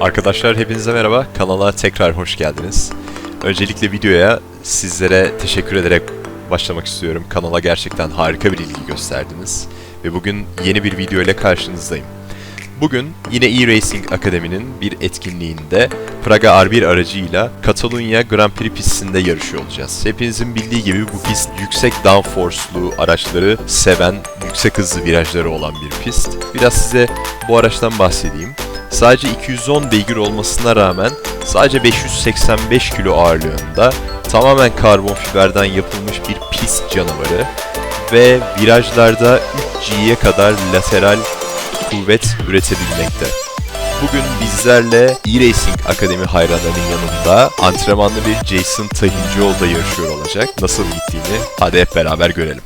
Arkadaşlar hepinize merhaba. Kanala tekrar hoş geldiniz. Öncelikle videoya sizlere teşekkür ederek başlamak istiyorum. Kanala gerçekten harika bir ilgi gösterdiniz. Ve bugün yeni bir video ile karşınızdayım. Bugün yine e-Racing Akademi'nin bir etkinliğinde Praga R1 aracıyla Catalunya Grand Prix pistinde yarışıyor olacağız. Hepinizin bildiği gibi bu pist yüksek downforce'lu araçları seven, yüksek hızlı virajları olan bir pist. Biraz size bu araçtan bahsedeyim. Sadece 210 beygir olmasına rağmen sadece 585 kilo ağırlığında tamamen karbon fiberden yapılmış bir pist canavarı ve virajlarda 3G'ye kadar lateral kuvvet üretebilmekte. Bugün bizlerle e-Racing Akademi hayranlarının yanında antrenmanlı bir Jason Tahincioğlu yarışıyor olacak. Nasıl gittiğini hadi hep beraber görelim.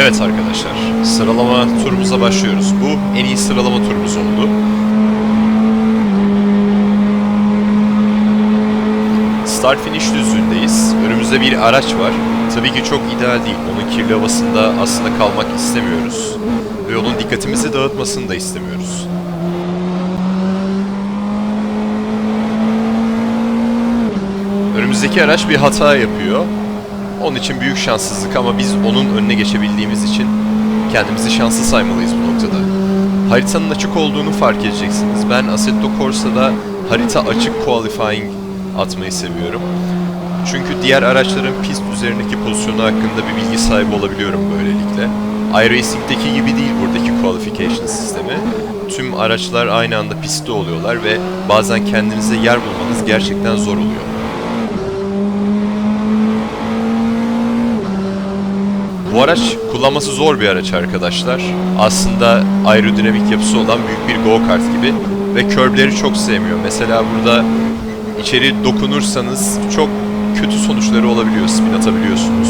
Evet arkadaşlar, sıralama turumuza başlıyoruz. Bu en iyi sıralama turumuz oldu. Start finish düzlüğündeyiz. Önümüzde bir araç var. Tabii ki çok ideal değil. Onun kirli havasında aslında kalmak istemiyoruz. Ve onun dikkatimizi dağıtmasını da istemiyoruz. Önümüzdeki araç bir hata yapıyor. Onun için büyük şanssızlık ama biz onun önüne geçebildiğimiz için kendimizi şanslı saymalıyız bu noktada. Haritanın açık olduğunu fark edeceksiniz. Ben Assetto Corsa'da harita açık qualifying atmayı seviyorum. Çünkü diğer araçların pist üzerindeki pozisyonu hakkında bir bilgi sahibi olabiliyorum böylelikle. iRacing'deki gibi değil buradaki qualification sistemi. Tüm araçlar aynı anda pistte oluyorlar ve bazen kendinize yer bulmanız gerçekten zor oluyor. Bu araç kullanması zor bir araç arkadaşlar. Aslında aerodinamik yapısı olan büyük bir go-kart gibi ve körbleri çok sevmiyor. Mesela burada içeri dokunursanız çok kötü sonuçları olabiliyor, spin atabiliyorsunuz.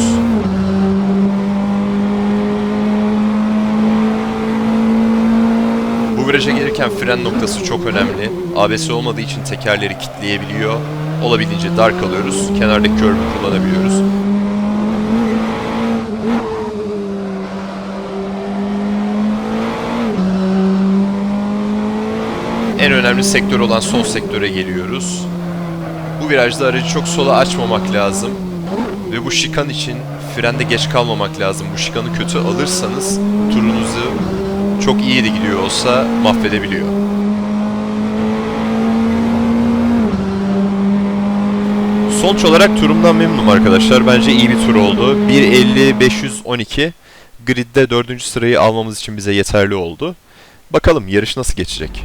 Bu viraja gelirken fren noktası çok önemli. ABS olmadığı için tekerleri kitleyebiliyor. Olabildiğince dar kalıyoruz. Kenardaki körbü kullanabiliyoruz. En önemli sektör olan son sektöre geliyoruz. Bu virajda aracı çok sola açmamak lazım. Ve bu şikan için frende geç kalmamak lazım. Bu şikanı kötü alırsanız turunuzu çok iyi de gidiyor olsa mahvedebiliyor. Sonuç olarak turumdan memnunum arkadaşlar. Bence iyi bir tur oldu. 1.50-512 gridde dördüncü sırayı almamız için bize yeterli oldu. Bakalım yarış nasıl geçecek?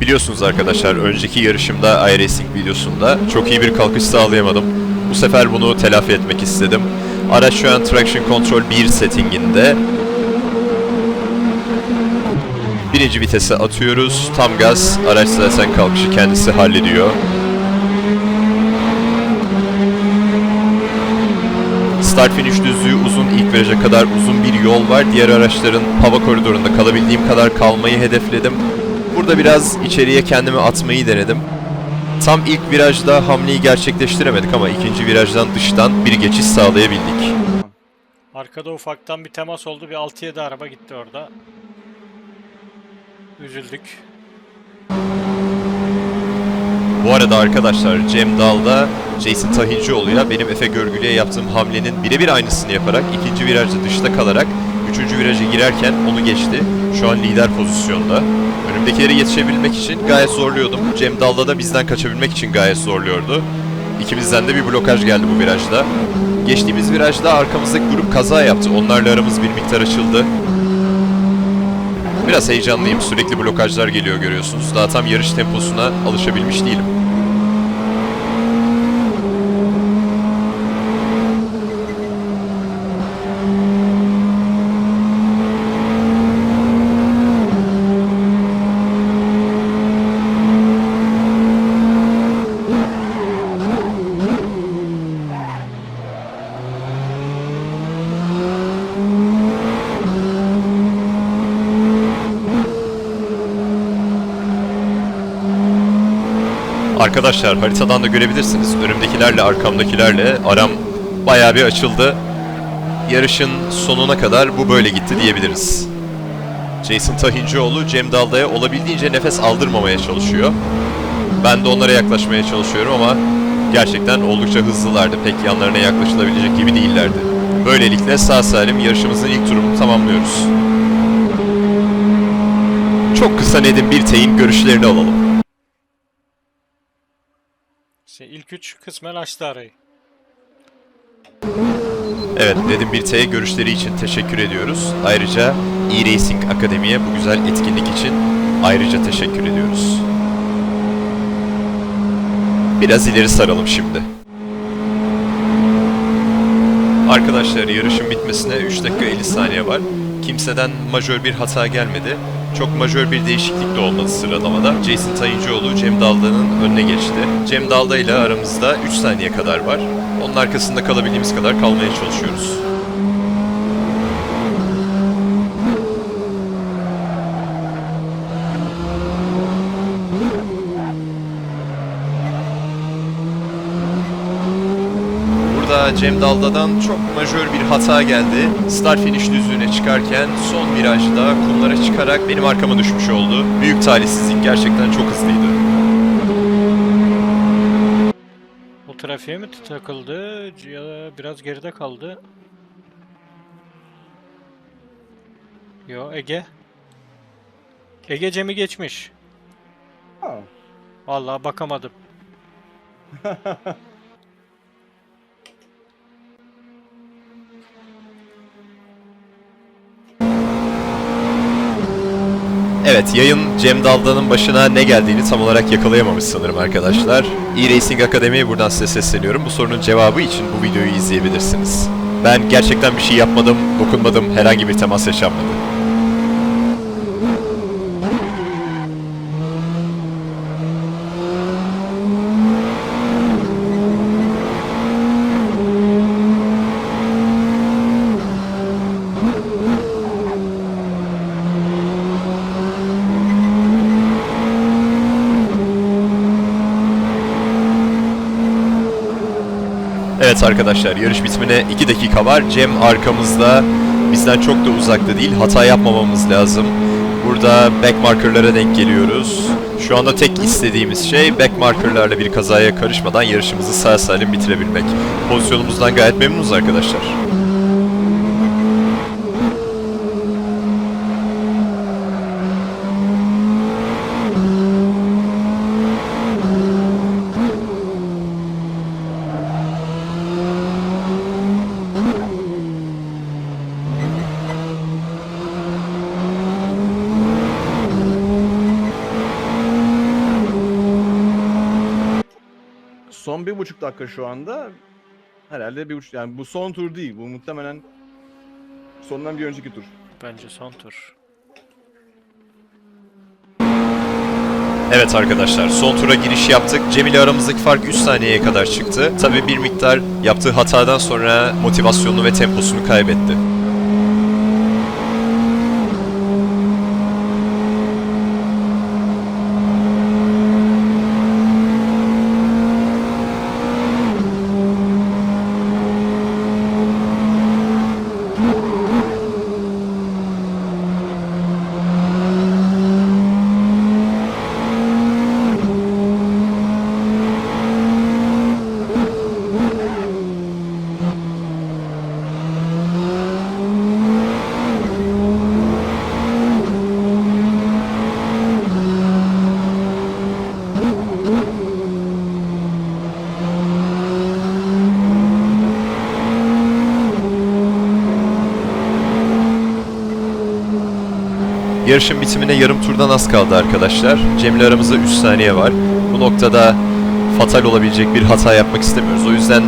Biliyorsunuz arkadaşlar önceki yarışımda iRacing videosunda çok iyi bir kalkış sağlayamadım. Bu sefer bunu telafi etmek istedim. Araç şu an Traction Control 1 settinginde. Birinci vitese atıyoruz. Tam gaz. Araç zaten kalkışı kendisi hallediyor. Start finish düzlüğü uzun. ilk viraja kadar uzun bir yol var. Diğer araçların hava koridorunda kalabildiğim kadar kalmayı hedefledim. Burada biraz içeriye kendimi atmayı denedim. Tam ilk virajda hamleyi gerçekleştiremedik ama ikinci virajdan dıştan bir geçiş sağlayabildik. Arkada ufaktan bir temas oldu. Bir 6-7 araba gitti orada. Üzüldük. Bu arada arkadaşlar Cem Dal'da Jason Tahincioğlu'yla benim Efe Görgülü'ye yaptığım hamlenin birebir aynısını yaparak ikinci virajda dışta kalarak üçüncü viraja girerken onu geçti. Şu an lider pozisyonda. Önümdekilere yetişebilmek için gayet zorluyordum. Cem Dal'da da bizden kaçabilmek için gayet zorluyordu. İkimizden de bir blokaj geldi bu virajda. Geçtiğimiz virajda arkamızdaki grup kaza yaptı. Onlarla aramız bir miktar açıldı. Biraz heyecanlıyım. Sürekli blokajlar geliyor görüyorsunuz. Daha tam yarış temposuna alışabilmiş değilim. Arkadaşlar haritadan da görebilirsiniz. Önümdekilerle arkamdakilerle aram bayağı bir açıldı. Yarışın sonuna kadar bu böyle gitti diyebiliriz. Jason Tahincioğlu Cem Dalda'ya olabildiğince nefes aldırmamaya çalışıyor. Ben de onlara yaklaşmaya çalışıyorum ama gerçekten oldukça hızlılardı. Pek yanlarına yaklaşılabilecek gibi değillerdi. Böylelikle sağ salim yarışımızın ilk turunu tamamlıyoruz. Çok kısa Nedim Birtey'in görüşlerini alalım. İşte ilk üç kısmen açtı arayı. Evet, Nedim Birtey'e görüşleri için teşekkür ediyoruz. Ayrıca e-Racing Akademi'ye bu güzel etkinlik için ayrıca teşekkür ediyoruz. Biraz ileri saralım şimdi. Arkadaşlar yarışın bitmesine 3 dakika 50 saniye var. Kimseden majör bir hata gelmedi. Çok majör bir değişiklik de olmadı sıralamada. Jason Tayincioğlu Cem Dalda'nın önüne geçti. Cem Dalda ile aramızda 3 saniye kadar var. Onun arkasında kalabildiğimiz kadar kalmaya çalışıyoruz. Burada Cem Dalda'dan çok majör bir hata geldi. Start finish düzlüğüne çıkarken son virajda kumlara çıkarak benim arkama düşmüş oldu. Büyük talihsizlik gerçekten çok hızlıydı. O trafiğe mi takıldı ya biraz geride kaldı? Yo Ege. Ege Cem'i geçmiş. Vallahi bakamadım. Evet yayın Cem Dalda'nın başına ne geldiğini tam olarak yakalayamamış sanırım arkadaşlar. E-Racing Akademi'ye buradan size sesleniyorum. Bu sorunun cevabı için bu videoyu izleyebilirsiniz. Ben gerçekten bir şey yapmadım, dokunmadım, herhangi bir temas yaşanmadı. Evet arkadaşlar yarış bitimine 2 dakika var. Cem arkamızda. Bizden çok da uzakta değil. Hata yapmamamız lazım. Burada backmarkerlara denk geliyoruz. Şu anda tek istediğimiz şey backmarkerlarla bir kazaya karışmadan yarışımızı sağ salim bitirebilmek. Pozisyonumuzdan gayet memnunuz arkadaşlar. Son bir buçuk dakika şu anda. Herhalde bir buçuk yani bu son tur değil. Bu muhtemelen sondan bir önceki tur. Bence son tur. Evet arkadaşlar son tura giriş yaptık. Cem ile aramızdaki fark 3 saniyeye kadar çıktı. Tabi bir miktar yaptığı hatadan sonra motivasyonunu ve temposunu kaybetti. Yarışın bitimine yarım turdan az kaldı arkadaşlar. Cem'le aramızda 3 saniye var. Bu noktada fatal olabilecek bir hata yapmak istemiyoruz. O yüzden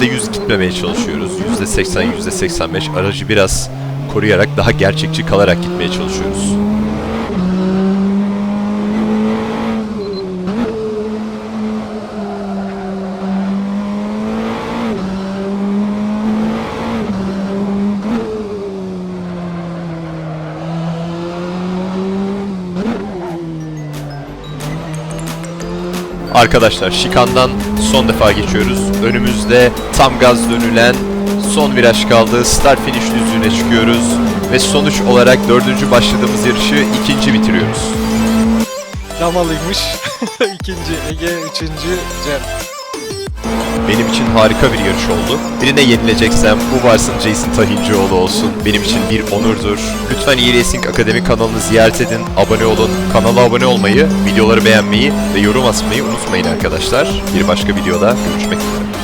%100 gitmemeye çalışıyoruz. %80, %85 aracı biraz koruyarak daha gerçekçi kalarak gitmeye çalışıyoruz. Arkadaşlar Şikan'dan son defa geçiyoruz. Önümüzde tam gaz dönülen son viraj kaldı. Start finish düzlüğüne çıkıyoruz. Ve sonuç olarak dördüncü başladığımız yarışı ikinci bitiriyoruz. Damalıymış. İkinci Ege, üçüncü Cem. Benim için harika bir yarış oldu. Birine yenileceksem bu varsın Jason Tahincioğlu olsun. Benim için bir onurdur. Lütfen e-Racing Akademi kanalını ziyaret edin, abone olun. Kanala abone olmayı, videoları beğenmeyi ve yorum atmayı unutmayın arkadaşlar. Bir başka videoda görüşmek üzere.